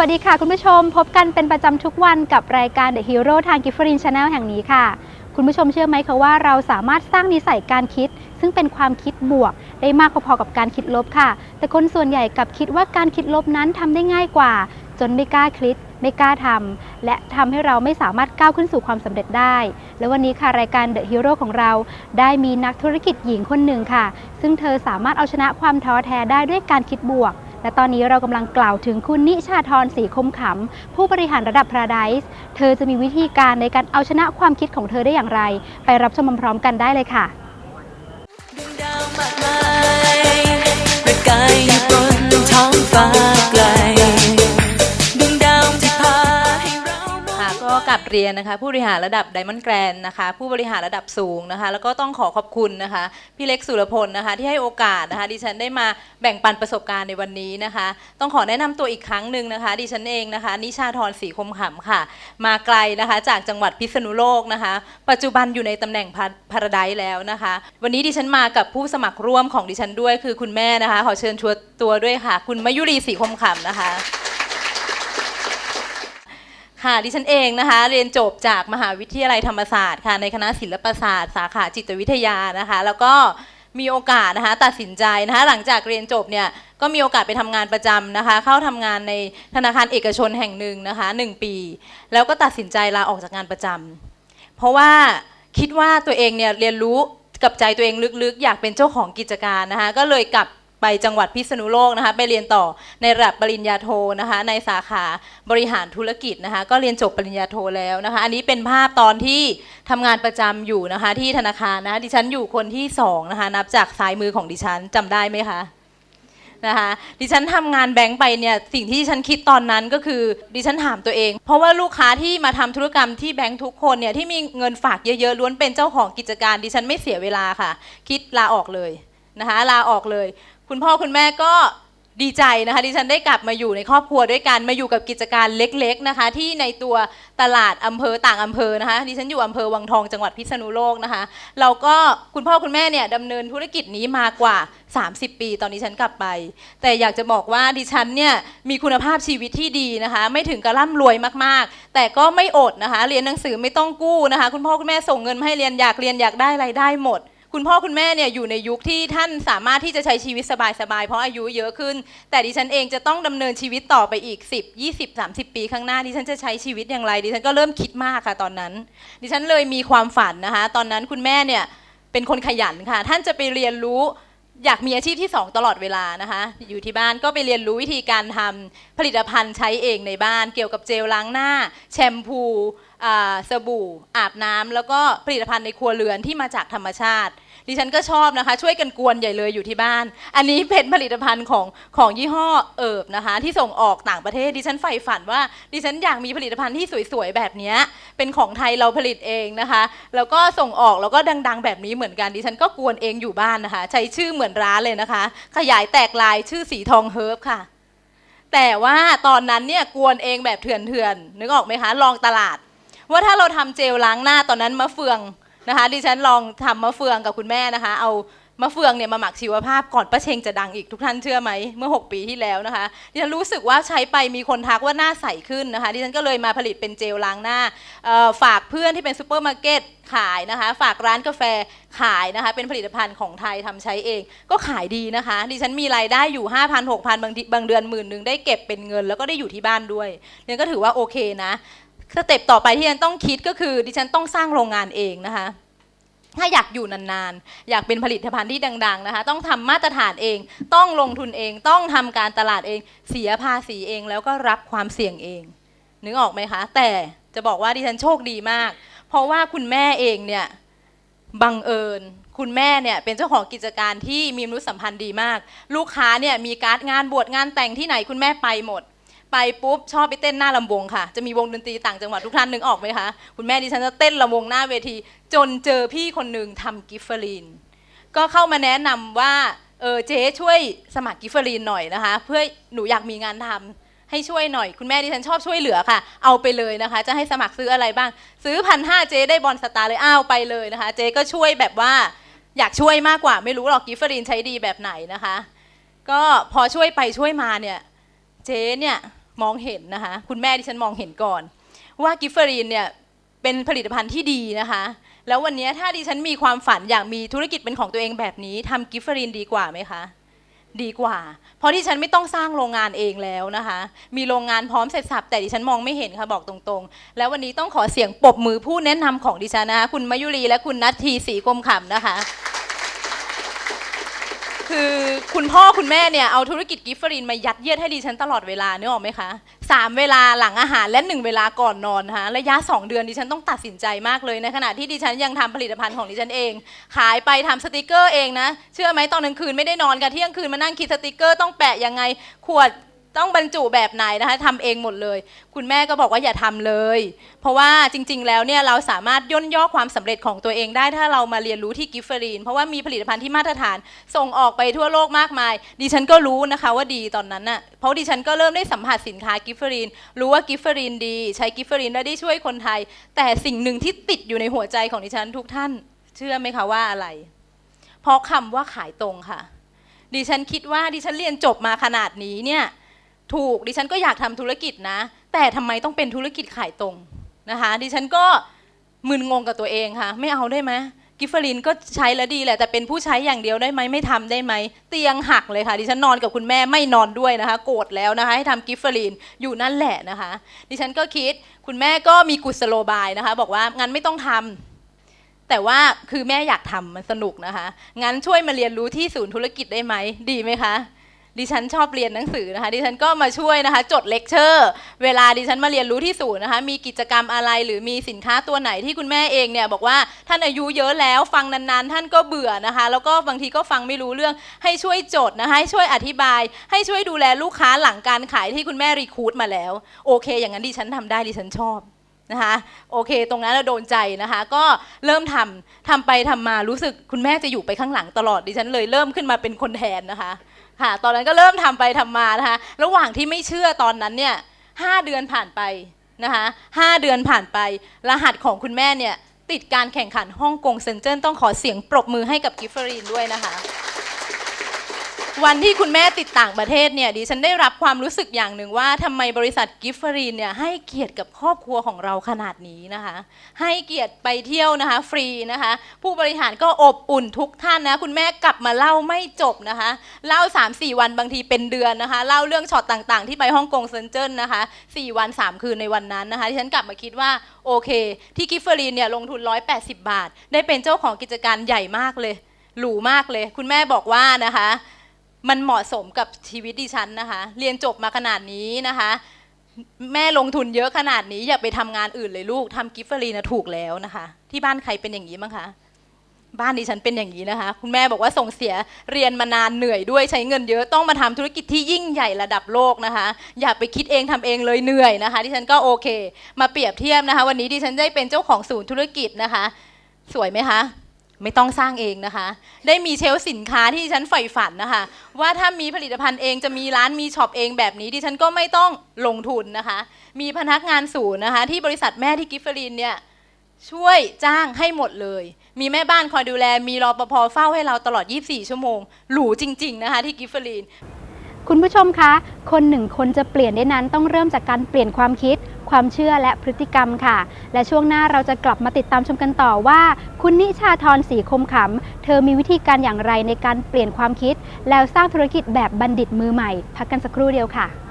วัสดีค่ะคุณผู้ชมพบกันเป็นประจำทุกวันกับรายการ The Hero ทาง g i f f e r i n Channel แห่งนี้ค่ะ คุณผู้ชมเชื่อไหมคะว่าเราสามารถสร้างนิสัยการคิด ซึ่งเป็นความคิดบวก ได้มากพอๆกับการคิดลบค่ะ แต่คนส่วนใหญ่กลับคิดว่าการคิดลบนั้นทำได้ง่ายกว่า จนไม่กล้าคิดไม่กล้าทำและทำให้เราไม่สามารถก้าวขึ้นสู่ความสำเร็จได้ และวันนี้ค่ะรายการ The Hero ของเรา ได้มีนักธุรกิจหญิงคนหนึ่งค่ะ ซึ่งเธอสามารถเอาชนะความท้อแท้ได้ด้วยการคิดบวก และตอนนี้เรากำลังกล่าวถึงคุณนิชาธรศรีคมขำผู้บริหารระดับพระดายส์เธอจะมีวิธีการในการเอาชนะความคิดของเธอได้อย่างไร ไปรับชมพร้อมกันได้เลยค่ะ เรียนนะคะ ผู้บริหารระดับ Diamond Grand นะคะ ผู้บริหารระดับสูงนะคะ แล้วก็ต้องขอขอบคุณนะคะ พี่เล็กสุรพลนะคะ ที่ให้โอกาสนะคะ ดิฉันได้มาแบ่งปันประสบการณ์ในวันนี้นะคะ ต้องขอแนะนำตัวอีกครั้งหนึ่งนะคะ ดิฉันเองนะคะ นิชาธรศรีคมขำค่ะ มาไกลนะคะ จากจังหวัดพิษณุโลกนะคะ ปัจจุบันอยู่ในตำแหน่งพาราไดแล้วนะคะ วันนี้ดิฉันมากับผู้สมัครร่วมของดิฉันด้วยคือคุณแม่นะคะ ขอเชิญชวนตัวด้วยค่ะ คุณมยุรีศรีคมขำนะคะ ค่ะดิฉันเองนะคะ เรียนจบจากมหาวิทยาลัยธรรมศาสตร์ค่ะในคณะศิลปศาสตร์ สาขาจิตวิทยานะคะ แล้วก็มีโอกาสนะคะตัดสินใจนะคะหลังจากเรียนจบเนี่ยก็มีโอกาสไปทำงานประจำนะคะ เข้าทำงานในธนาคารเอกชนแห่งหนึ่งนะคะหนึ่งปี แล้วก็ตัดสินใจลาออกจากงานประจำเพราะว่าคิดว่าตัวเองเนี่ยเรียนรู้กับใจตัวเองลึกๆ อยากเป็นเจ้าของกิจการนะคะก็เลยกลับ ไปจังหวัดพิษณุโลกนะคะไปเรียนต่อในระดับปริญญาโทนะคะในสาขาบริหารธุรกิจนะคะก็เรียนจบปริญญาโทแล้วนะคะอันนี้เป็นภาพตอนที่ทำงานประจำอยู่นะคะที่ธนาคารนะคะดิฉันอยู่คนที่สองนะคะนับจากซ้ายมือของดิฉันจำได้ไหมคะนะคะดิฉันทำงานแบงก์ไปเนี่ยสิ่งที่ดิฉันคิดตอนนั้นก็คือดิฉันถามตัวเอง เพราะว่าลูกค้าที่มาทำธุรกรรมที่แบงก์ทุกคนเนี่ยที่มีเงินฝากเยอะๆล้วนเป็นเจ้าของกิจการดิฉันไม่เสียเวลาค่ะ คิดลาออกเลยนะคะลาออกเลย คุณพ่อคุณแม่ก็ดีใจนะคะดิฉันได้กลับมาอยู่ในครอบครัวด้วยกันมาอยู่กับกิจการเล็กๆนะคะ ที่ในตัวตลาดอำเภอต่างอำเภอนะคะดิฉันอยู่อำเภอวังทองจังหวัดพิษณุโลกนะคะ เราก็คุณพ่อคุณแม่เนี่ยดำเนินธุรกิจนี้มากว่า 30 ปี ตอนนี้ฉันกลับไป แต่อยากจะบอกว่าดิฉันเนี่ยมีคุณภาพชีวิตที่ดีนะคะ ไม่ถึงกระร่ำรวยมากๆ แต่ก็ไม่อดนะคะ เรียนหนังสือไม่ต้องกู้นะคะ คุณพ่อคุณแม่ส่งเงินมาให้เรียนอยากเรียนอยากได้อะไรได้หมด คุณพ่อคุณแม่เนี่ยอยู่ในยุคที่ท่านสามารถที่จะใช้ชีวิตสบายๆเพราะอายุเยอะขึ้น แต่ดิฉันเองจะต้องดำเนินชีวิตต่อไปอีก 10 20 30 ปีข้างหน้าดิฉันจะใช้ชีวิตอย่างไร ดิฉันก็เริ่มคิดมากค่ะตอนนั้น ดิฉันเลยมีความฝันนะคะ ตอนนั้นคุณแม่เนี่ยเป็นคนขยันค่ะ ท่านจะไปเรียนรู้ อยากมีอาชีพที่ 2 ตลอดเวลานะคะ อยู่ที่บ้านก็ไปเรียนรู้วิธีการทำผลิตภัณฑ์ใช้เองในบ้าน เกี่ยวกับเจลล้างหน้า แชมพูสบู่ อาบน้ำแล้วก็ผลิตภัณฑ์ในครัวเรือนที่มาจากธรรมชาติ ดิฉันก็ชอบนะคะ ช่วยกันกวนใหญ่เลยอยู่ที่บ้าน อันนี้เป็นผลิตภัณฑ์ของของยี่ห้อเอิบนะคะ ที่ส่งออกต่างประเทศดิฉันใฝ่ฝันว่าดิฉันอยากมีผลิตภัณฑ์ที่สวยๆแบบนี้เป็นของไทยเราผลิตเองนะคะ แล้วก็ส่งออกแล้วก็ดัง ๆ แบบนี้เหมือนกันดิฉันก็กวนเองอยู่บ้านนะคะ ใช้ชื่อเหมือนร้านเลยนะคะ ขยายแตกลายชื่อสีทองเฮิร์บค่ะแต่ว่าตอนนั้นเนี่ยกวนเองแบบเถื่อนๆนึกออกไหมคะ ลองตลาด ว่าถ้าเราทำเจลล้างหน้าตอนนั้นมะเฟือง นะคะ ดิฉันลองทำมะเฟืองกับคุณแม่นะคะ เอามะเฟืองเนี่ยมาหมักชีวภาพก่อนป้าเชงจะดังอีกทุกท่านเชื่อไหมเมื่อ 6 ปีที่แล้วนะคะดิฉันรู้สึกว่าใช้ไปมีคนทักว่าหน้าใสขึ้นนะคะดิฉันก็เลยมาผลิตเป็นเจลล้างหน้าฝากเพื่อนที่เป็นซูเปอร์มาร์เก็ตขายนะคะ ฝากร้านกาแฟขายนะคะ เป็นผลิตภัณฑ์ของไทยทำใช้เอง ก็ขายดีนะคะ ดิฉันมีรายได้อยู่ 5 0 0 0 6,000 บางบางเดือนหมื่นหนึ่งได้เก็บเป็นเงิน แล้วก็ได้อยู่ที่บ้านด้วยดิฉันก็ถือว่าโอเคนะ สเต็ปต่อไปที่ฉันต้องคิดก็คือดิฉันต้องสร้างโรงงานเองนะคะ ถ้าอยากอยู่นานๆ อยากเป็นผลิตภัณฑ์ที่ดัง ๆนะคะ ต้องทำมาตรฐานเอง ต้องลงทุนเอง ต้องทำการตลาดเอง เสียภาษีเองแล้วก็รับความเสี่ยงเอง นึกออกไหมคะ แต่จะบอกว่าดิฉันโชคดีมาก เพราะว่าคุณแม่เองเนี่ยบังเอิญคุณแม่เนี่ยเป็นเจ้าของกิจการที่มีมนุษยสัมพันธ์ดีมาก ลูกค้าเนี่ยมีการ์ดงานบวชงานแต่งที่ไหนคุณแม่ไปหมด ไปปุ๊บชอบไปเต้นหน้าลำวงค่ะ จะมีวงดนตรีต่างจังหวัดทุกท่านนึกออกไหมคะ คุณแม่ดิฉันจะเต้นลำวงหน้าเวที จนเจอพี่คนหนึ่งทำกิฟเฟอรีน ก็เข้ามาแนะนำว่า เออเจ๊ช่วยสมัครกิฟเฟอรีนหน่อยนะคะ เพื่อหนูอยากมีงานทำให้ช่วยหน่อย คุณแม่ดิฉันชอบช่วยเหลือค่ะ เอาไปเลยนะคะ จะให้สมัครซื้ออะไรบ้าง ซื้อพันห้าเจ๊ได้บอลสตาร์เลยอ้าวไปเลยนะคะ เจ๊ก็ช่วยแบบว่าอยากช่วยมากกว่าไม่รู้หรอกกิฟเฟอรีนใช้ดีแบบไหนนะคะ ก็พอช่วยไปช่วยมาเนี่ย เจ๊เนี่ย มองเห็นนะคะ คุณแม่ดิฉันมองเห็นก่อน ว่ากิฟเฟอรีนเนี่ยเป็นผลิตภัณฑ์ที่ดีนะคะ แล้ววันนี้ถ้าดิฉันมีความฝันอยากมีธุรกิจเป็นของตัวเองแบบนี้ทำกิฟเฟอรีนดีกว่าไหมคะดีกว่า เพราะดิฉันไม่ต้องสร้างโรงงานเองแล้วนะคะ มีโรงงานพร้อมเสร็จสับแต่ดิฉันมองไม่เห็นค่ะบอกตรงๆ แล้ววันนี้ต้องขอเสียงปรบมือผู้แนะนำของดิฉันนะคะคุณมายุรีและคุณนัททีศรีกรมขำนะคะ คือคุณพ่อคุณแม่เนี่ยเอาธุรกิจกิฟเฟอรินมายัดเยียดให้ดิฉันตลอดเวลาเนี่ยออกไหมคะสามเวลาหลังอาหารและหนึ่งเวลาก่อนนอนนะคะระยะ 2 เดือนดิฉันต้องตัดสินใจมากเลยในขณะที่ดิฉันยังทำผลิตภัณฑ์ของดิฉันเอง ขายไปทำสติกเกอร์เองนะ เชื่อไหมตอนกลางคืนไม่ได้นอนกันเที่ยงคืนมานั่งคิดสติกเกอร์ต้องแปะยังไงขวด ต้องบรรจุแบบไหนนะคะทำเองหมดเลย คุณแม่ก็บอกว่าอย่าทำเลย เพราะว่าจริง ๆ แล้วเนี่ยเราสามารถย่นย่อความสำเร็จของตัวเองได้ถ้าเรามาเรียนรู้ที่กิฟเฟอรีนเพราะว่ามีผลิตภัณฑ์ที่มาตรฐานส่งออกไปทั่วโลกมากมาย ดิฉันก็รู้นะคะว่าดีตอนนั้นน่ะเพราะดิฉันก็เริ่มได้สัมผัสสินค้ากิฟเฟอรีนรู้ว่ากิฟเฟอรีนดี ใช้กิฟเฟอรีนแล้วได้ช่วยคนไทย แต่สิ่งหนึ่งที่ติดอยู่ในหัวใจของดิฉันทุกท่าน เชื่อไหมคะว่าอะไร เพราะคำว่าขายตรงค่ะดิฉันคิดว่าดิฉันเรียนจบมาขนาดนี้เนี่ย ถูกดิฉันก็อยากทำธุรกิจนะ แต่ทำไมต้องเป็นธุรกิจขายตรงนะคะ ดิฉันก็มึนงงกับตัวเองค่ะ ไม่เอาได้ไหมกิฟเฟอรินก็ใช้แล้วดีแหละแต่เป็นผู้ใช้อย่างเดียวได้ไหมไม่ทำได้ไหมเตียงหักเลยค่ะ ดิฉันนอนกับคุณแม่ไม่นอนด้วยนะคะ โกรธแล้วนะคะ ให้ทำกิฟเฟอรินอยู่นั่นแหละนะคะ ดิฉันก็คิดคุณแม่ก็มีกุศโลบายนะคะ บอกว่างั้นไม่ต้องทำแต่ว่าคือแม่อยากทำมันสนุกนะคะ งั้นช่วยมาเรียนรู้ที่ศูนย์ธุรกิจได้ไหมดีไหมคะ ดิฉันชอบเรียนหนังสือนะคะ ดิฉันก็มาช่วยนะคะ จดเลคเชอร์ เวลาดิฉันมาเรียนรู้ที่ศูนย์นะคะ มีกิจกรรมอะไรหรือมีสินค้าตัวไหนที่คุณแม่เองเนี่ยบอกว่าท่านอายุเยอะแล้วฟังนานๆ ท่านก็เบื่อนะคะ แล้วก็บางทีก็ฟังไม่รู้เรื่องให้ช่วยจดนะคะให้ช่วยอธิบาย ให้ช่วยดูแลลูกค้าหลังการขายที่คุณแม่รีคูดมาแล้ว โอเค อย่างนั้นดิฉันทำได้ดิฉันชอบนะคะโอเค ตรงนั้นเราโดนใจนะคะ ก็เริ่มทำทำไปทำมารู้สึกคุณแม่จะอยู่ไปข้างหลังตลอดดิฉันเลยเริ่มขึ้นมาเป็นคนแทนนะคะ ค่ะ ตอนนั้นก็เริ่มทำไปทำมานะคะ ระหว่างที่ไม่เชื่อตอนนั้นเนี่ยห้าเดือนผ่านไปนะคะห้าเดือนผ่านไป รหัสของคุณแม่เนี่ยติดการแข่งขันฮ่องกงเซนเจิ้นต้องขอเสียงปรบมือให้กับกิฟเฟอรีนด้วยนะคะ วันที่คุณแม่ติดต่างประเทศเนี่ยดิฉันได้รับความรู้สึกอย่างหนึ่งว่าทำไมบริษัทกิฟฟรีนเนี่ยให้เกียรติกับครอบครัวของเราขนาดนี้นะคะ ให้เกียรติไปเที่ยวนะคะฟรีนะคะ ผู้บริหารก็อบอุ่นทุกท่านนะ คุณแม่กลับมาเล่าไม่จบนะคะ เล่า 3-4 วันบางทีเป็นเดือนนะคะ เล่าเรื่องช็อตต่างๆ ที่ไปฮ่องกงเซนเจิ้นนะคะ4วัน 3 คืนในวันนั้นนะคะที่ฉันกลับมาคิดว่าโอเค ที่กิฟฟรีนเนี่ยลงทุน 180 บาท ได้เป็นเจ้าของกิจการใหญ่มากเลยหรูมากเลย คุณแม่บอกว่านะคะ มันเหมาะสมกับชีวิตดิฉันนะคะ เรียนจบมาขนาดนี้นะคะ แม่ลงทุนเยอะขนาดนี้อย่าไปทำงานอื่นเลยลูกทำกิฟเฟรีนะถูกแล้วนะคะ ที่บ้านใครเป็นอย่างนี้บ้งคะบ้านดิฉันเป็นอย่างนี้นะคะ คุณแม่บอกว่าส่งเสียเรียนมานานเหนื่อยด้วยใช้เงินเยอะต้องมาทำธุรกิจที่ยิ่งใหญ่ระดับโลกนะคะ อย่าไปคิดเองทำเองเลยเหนื่อยนะคะดิฉันก็โอเค มาเปรียบเทียบนะคะ วันนี้ดิฉันได้เป็นเจ้าของศูนย์ธุรกิจนะคะ สวยไหมคะ ไม่ต้องสร้างเองนะคะ ได้มีเชลสินค้าที่ฉันใฝ่ฝันนะคะ ว่าถ้ามีผลิตภัณฑ์เองจะมีร้านมีช็อปเองแบบนี้ดิฉันก็ไม่ต้องลงทุนนะคะ มีพนักงานศูนย์นะคะ ที่บริษัทแม่ที่กิฟเฟอรีนเนี่ยช่วยจ้างให้หมดเลย มีแม่บ้านคอยดูแล มีรอปภเฝ้าให้เราตลอด 24 ชั่วโมง หรูจริง ๆ นะคะที่กิฟเฟอรีน คุณผู้ชมคะ คนหนึ่งคนจะเปลี่ยนได้นั้นต้องเริ่มจากการเปลี่ยนความคิด ความเชื่อและพฤติกรรมค่ะ และช่วงหน้าเราจะกลับมาติดตามชมกันต่อว่า คุณนิชาธรศรีคมขำ เธอมีวิธีการอย่างไรในการเปลี่ยนความคิด แล้วสร้างธุรกิจแบบบัณฑิตมือใหม่ พักกันสักครู่เดียวค่ะ